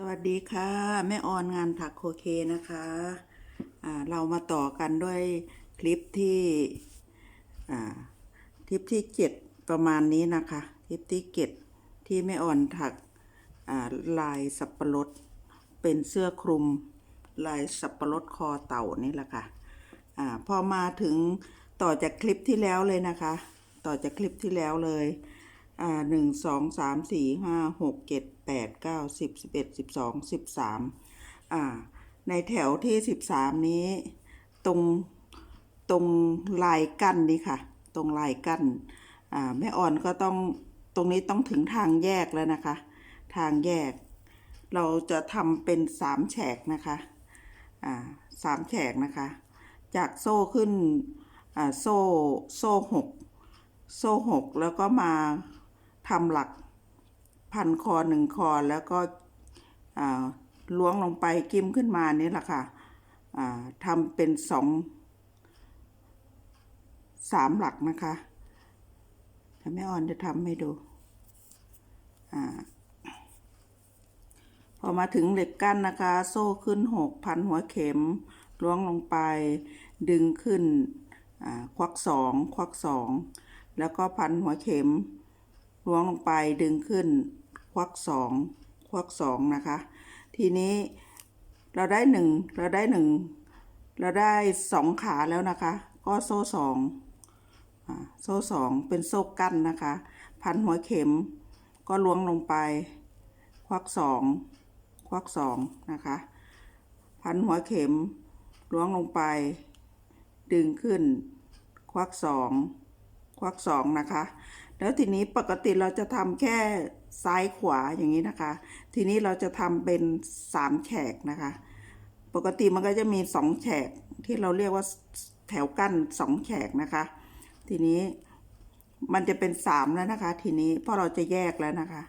สวัสดีค่ะ แม่ออนงานถักโคเคนะคะอ่าเรามาต่อกันด้วยคลิปที่คลิปที่เจ็ดประมาณนี้นะคะ คลิปที่เจ็ดที่แม่ออนถักลายสับปะรดเป็นเสื้อคลุมลายสับปะรดคอเต่านี่แหละค่ะอ่าพอมาถึงต่อจากคลิปที่แล้วเลยนะคะ ต่อจากคลิปที่แล้วเลย อ่าหนึ่งสองสามสี่ห้าหกเจ็ดแปดเก้าสิบสิบเอ็ดสิบสองสิบสามอ่า ในแถวที่สิบสามนี้ ตรงตรงลายกั้นนี่ค่ะ ตรงลายกั้นอ่าแม่อ่อนก็ต้องตรงนี้ต้องถึงทางแยกแล้วนะคะ ทางแยก เราจะทำเป็นสามแฉกนะคะอ่าสามแฉกนะคะ จากโซ่ขึ้นอ่าโซ่โซ่หกโซ่หกแล้วก็มา ทำหลักพันคอหนึ่งคอแล้วก็ล้วงลงไปกิมขึ้นมานี่แหละค่ะทำเป็นสองสามหลักนะคะถ้าแม่ออนจะทำให้ดูอพอมาถึงเหล็กกั้นนะคะ โซ่ขึ้นหกพันหัวเข็มล้วงลงไป ดึงขึ้นควักสองควักสองแล้วก็พันหัวเข็ม ล้วงลงไปดึงขึ้น ควักสองควักสองนะคะ ทีนี้เราได้หนึ่งเราได้หนึ่งเราได้สองขาแล้วนะคะ ก็โซ่สองโซ่สองเป็นโซ่กั้นนะคะ พันหัวเข็มก็ล้วงลงไป ควักสองควักสองนะคะ พันหัวเข็มล้วงลงไป ดึงขึ้น ควักสองควักสองนะคะ แล้วทีนี้ปกติเราจะทำแค่ซ้ายขวาอย่างนี้นะคะ ทีนี้เราจะทำเป็นสามแฉกนะคะ ปกติมันก็จะมีสองแฉกที่เราเรียกว่าแถวกั้นสองแฉกนะคะ ทีนี้มันจะเป็นสามแล้วนะคะ ทีนี้เพราะเราจะแยกแล้วนะคะ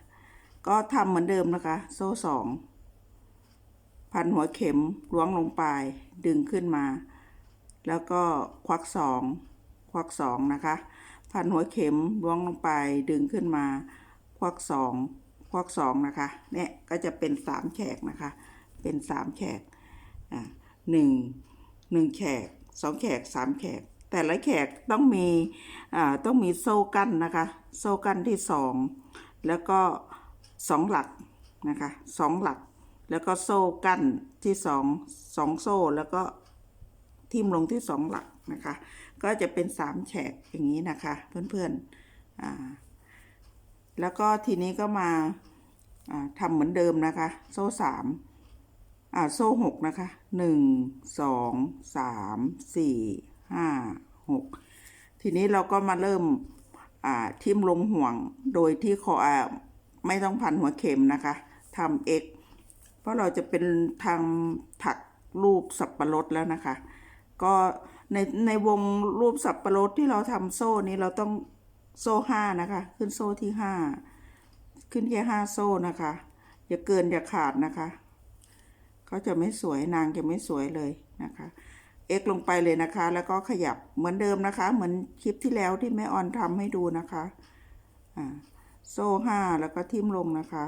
ก็ทำเหมือนเดิมนะคะ โซ่สองพันหัวเข็มล้วงลงไป ดึงขึ้นมา แล้วก็ควักสองควักสองนะคะ พันหัวเข็มล้วงลงไปดึงขึ้นมาควักสองควักสองนะคะเนี่ยก็จะเป็นสามแฉกนะคะ เป็นสามแฉกอ่าหนึ่งหนึ่งแฉกสองแฉกสามแฉกแต่ละแฉกต้องมีอ่าต้องมีโซ่กั้นนะคะ โซ่กั้นที่สองแล้วก็สองหลักนะคะสองหลัก แล้วก็โซ่กั้นที่สองสองโซ่แล้วก็ ทิ่มลงที่สองหลักนะคะ ก็จะเป็นสามแฉกอย่างนี้นะคะเพื่อนๆอ่าแล้วก็ทีนี้ก็มาอ่าทำเหมือนเดิมนะคะ โซ่สามโซ่หกนะคะหนึ่งสองสามสี่ห้าหกทีนี้เราก็มาเริ่มทิ่มลงห่วงโดยที่ขออ่าไม่ต้องพันหัวเข็มนะคะทำ x เพราะเราจะเป็นทางถักรูปสับปะรดแล้วนะคะ ก็ในในวงรูปสับปะรดที่เราทำโซ่นี้เราต้องโซ่ห้านะคะ ขึ้นโซ่ที่ห้าขึ้นแค่ห้าโซ่นะคะ อย่าเกินอย่าขาดนะคะเขาจะไม่สวยนางจะไม่สวยเลยนะคะ เอ็กลงไปเลยนะคะ แล้วก็ขยับเหมือนเดิมนะคะ เหมือนคลิปที่แล้วที่แม่ออนทำให้ดูนะคะอ่าโซ่ห้าแล้วก็ทิ่มลงนะคะ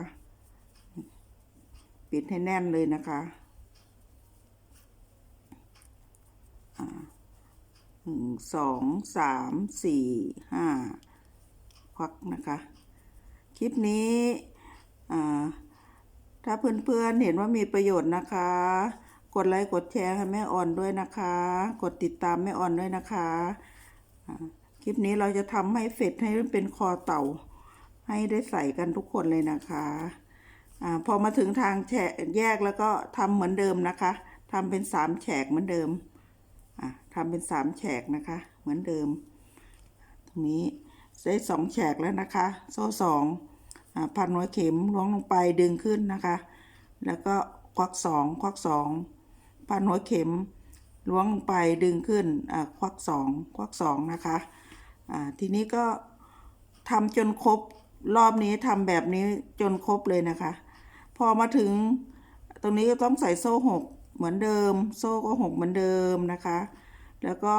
ปิดให้แน่นเลยนะคะหนึ่ง สองสามสี่ห้าควักนะคะ คลิปนี้ถ้าเพื่อนๆเห็นว่ามีประโยชน์นะคะ กดไลค์กดแชร์ให้แม่อ่อนด้วยนะคะ กดติดตามแม่อ่อนด้วยนะคะ คลิปนี้เราจะทำให้เสร็จให้เป็นคอเต่า ให้ได้ใส่กันทุกคนเลยนะคะอพอมาถึงทางแฉกแยกแล้วก็ทำเหมือนเดิมนะคะทำเป็นสามแฉกเหมือนเดิม อะทำเป็นสามแฉกนะคะ เหมือนเดิม ตรงนี้ได้สองแฉกแล้วนะคะ โซ่สองอ่าพันหัวเข็มล้วงลงไปดึงขึ้นนะคะ แล้วก็ควักสองควักสองพันหัวเข็มล้วงลงไปดึงขึ้นอ่าควักสองควักสองนะคะอ่าทีนี้ก็ทำจนครบรอบนี้ทำแบบนี้จนครบเลยนะคะ พอมาถึงตรงนี้ก็ต้องใส่โซ่หก เหมือนเดิม โซ่ก็หกเหมือนเดิมนะคะ แล้วก็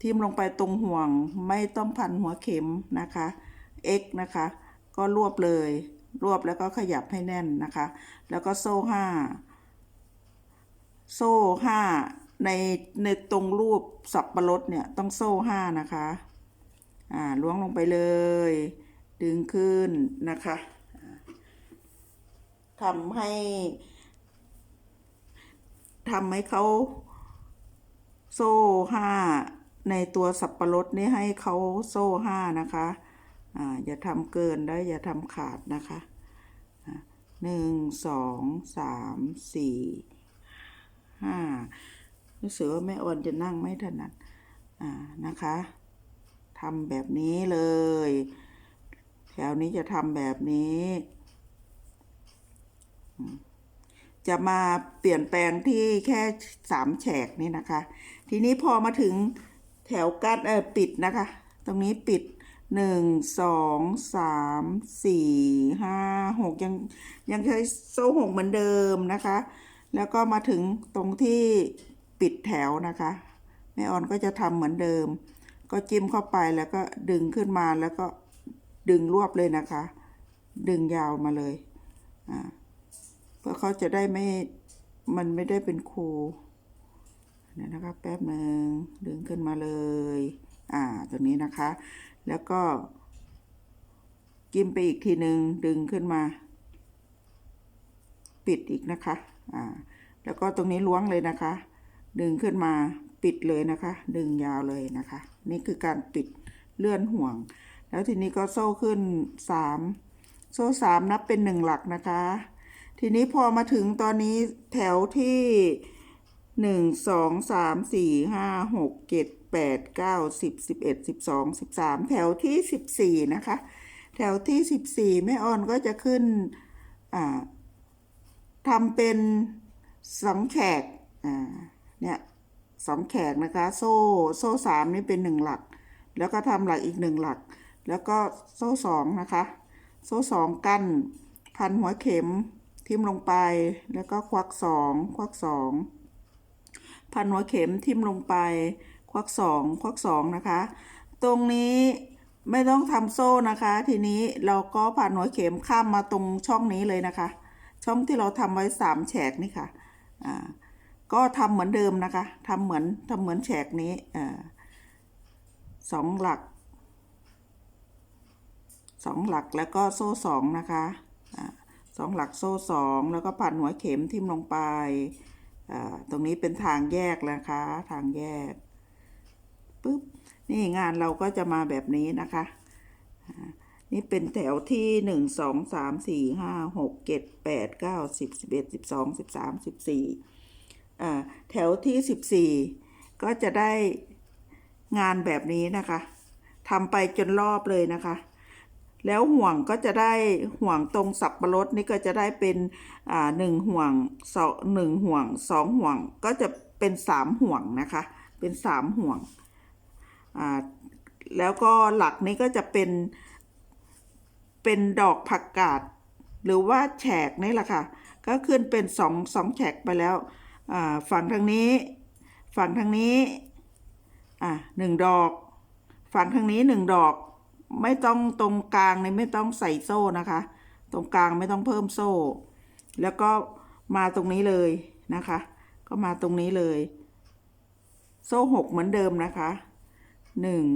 ทิ่มลงไปตรงห่วงไม่ต้องพันหัวเข็มนะคะ x นะคะ ก็รวบเลย รวบแล้วก็ขยับให้แน่นนะคะ แล้วก็โซ่ห้าโซ่ห้าในในตรงรูปสับปะรดเนี่ยต้องโซ่ห้านะคะ อ่าล้วงลงไปเลย ดึงขึ้นนะคะทำให้ ทำให้เขาโซ่ห้าในตัวสับปะรดนี่ให้เขาโซ่ห้านะคะ อ่า อย่าทำเกินได้อย่าทำขาดนะคะหนึ่งสองสามสี่ห้ารู้สึกว่าแม่ออนจะนั่งไม่ถนัด อ่า นะคะทำแบบนี้เลย แถวนี้จะทำแบบนี้อืม จะมาเปลี่ยนแปลงที่แค่สามแฉกนี่นะคะ ทีนี้พอมาถึงแถวกั้นเออปิดนะคะ ตรงนี้ปิดหนึ่งสองสามสี่ห้าหกยังยังใช้โซ่หกเหมือนเดิมนะคะ แล้วก็มาถึงตรงที่ปิดแถวนะคะแม่ออนก็จะทำเหมือนเดิม ก็จิ้มเข้าไปแล้วก็ดึงขึ้นมาแล้วก็ดึงรวบเลยนะคะ ดึงยาวมาเลยอ่า พื่อเขาจะได้ไม่ มันไม่ได้เป็นครูเดี๋ยนะคะแป๊บหนึ่งดึงขึ้นมาเลย อ่าตรงนี้นะคะ แล้วก็จิ้มไปอีกทีหนึ่งดึงขึ้นมา ปิดอีกนะคะ อ่า แล้วก็ตรงนี้ล้วงเลยนะคะ ดึงขึ้นมาปิดเลยนะคะ ดึงยาวเลยนะคะ นี่คือการปิดเลื่อนห่วง แล้วทีนี้ก็โซ่ขึ้นสามโซ่สามนับเป็นหนึ่งหลักนะคะ ทีนี้พอมาถึงตอนนี้แถวที่หนึ่งสองสามสี่ห้าหกเจ็ดแปดเก้าสิบสิบเอ็ดสิบสองสิบสามแถวที่สิบสี่นะคะ แถวที่สิบสี่แม่ออนก็จะขึ้นทำเป็นสองแฉกเนี่ยสองแฉกนะคะ โซ่โซ่สามนี่เป็นหนึ่งหลัก แล้วก็ทำหลักอีกหนึ่งหลัก แล้วก็โซ่สองนะคะ โซ่สองกั้นพันหัวเข็ม ทิ่มลงไป แล้วก็ควักสองควักสองพันหัวเข็มทิ่มลงไป ควักสองควักสองนะคะ ตรงนี้ไม่ต้องทำโซ่นะคะ ทีนี้เราก็พันหัวเข็มข้ามมาตรงช่องนี้เลยนะคะ ช่องที่เราทำไว้สามแฉกนี่ค่ะอ่าก็ทำเหมือนเดิมนะคะทำเหมือนทำเหมือนแฉกนี้อ่าสองหลักสองหลักแล้วก็โซ่สองนะคะ สองหลักโซ่สองแล้วก็พันหัวเข็มทิ่มลงไป ตรงนี้เป็นทางแยกนะคะ ทางแยกปุ๊บนี่งานเราก็จะมาแบบนี้นะคะ นี่เป็นแถวที่หนึ่งสองสามสี่ห้าหกเจ็ดแปดเก้าสิบสิบเอ็ดสิบสองสิบสามสิบสี่แถวที่สิบสี่ก็จะได้งานแบบนี้นะคะทำไปจนรอบเลยนะคะ แล้วห่วงก็จะได้ห่วงตรงสับปะรดนี่ก็จะได้เป็นอ่าหนึ่งห่วงสองหนึ่งห่วงสองห่วงก็จะเป็นสามห่วงนะคะ เป็นสามห่วงอ่าแล้วก็หลักนี้ก็จะเป็นเป็นดอกผักกาดหรือว่าแฉกนี่แหละค่ะ ก็ขึ้นเป็นสองสองแฉกไปแล้วฝั่งทางนี้ ฝั่งทางนี้อ่าหนึ่งดอก ฝั่งทางนี้หนึ่งดอก ไม่ต้องตรงกลางนี่ไม่ต้องใส่โซ่นะคะ ตรงกลางไม่ต้องเพิ่มโซ่ แล้วก็มาตรงนี้เลยนะคะ ก็มาตรงนี้เลย โซ่หกเหมือนเดิมนะคะหนึ่ง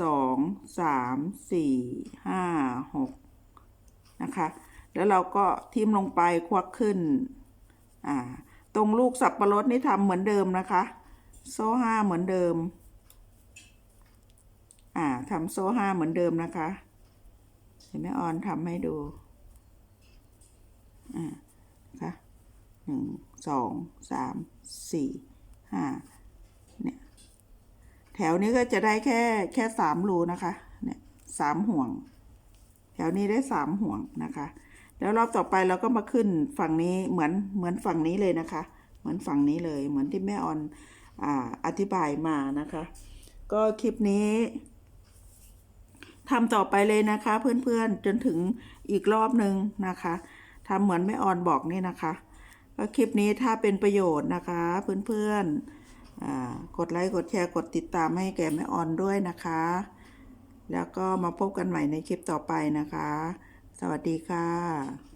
สองสามสี่ห้าหกนะคะ แล้วเราก็ทิ่มลงไปควักขึ้นอ่าตรงลูกสับปะรดนี่ทำเหมือนเดิมนะคะ โซ่ห้าเหมือนเดิม อ่าทำโซ่ห้าเหมือนเดิมนะคะ เห็นไหมออนทำให้ดูอ่านะคะหนึ่งสองสามสี่ห้าเนี่ยแถวนี้ก็จะได้แค่แค่สามรูนะคะเนี่ยสามห่วง แถวนี้ได้สามห่วงนะคะ แล้วรอบต่อไปเราก็มาขึ้นฝั่งนี้เหมือนเหมือนฝั่งนี้เลยนะคะ เหมือนฝั่งนี้เลยเหมือนที่แม่ออนอ่าอธิบายมานะคะ ก็คลิปนี้ ทำต่อไปเลยนะคะ เพื่อนๆจนถึงอีกรอบหนึ่งนะคะทำเหมือนแม่ออนบอกนี่นะคะก็คลิปนี้ถ้าเป็นประโยชน์นะคะ เพื่อนๆกดไลค์กดแชร์กดติดตามให้แก่แม่ออนด้วยนะคะ แล้วก็มาพบกันใหม่ในคลิปต่อไปนะคะ สวัสดีค่ะ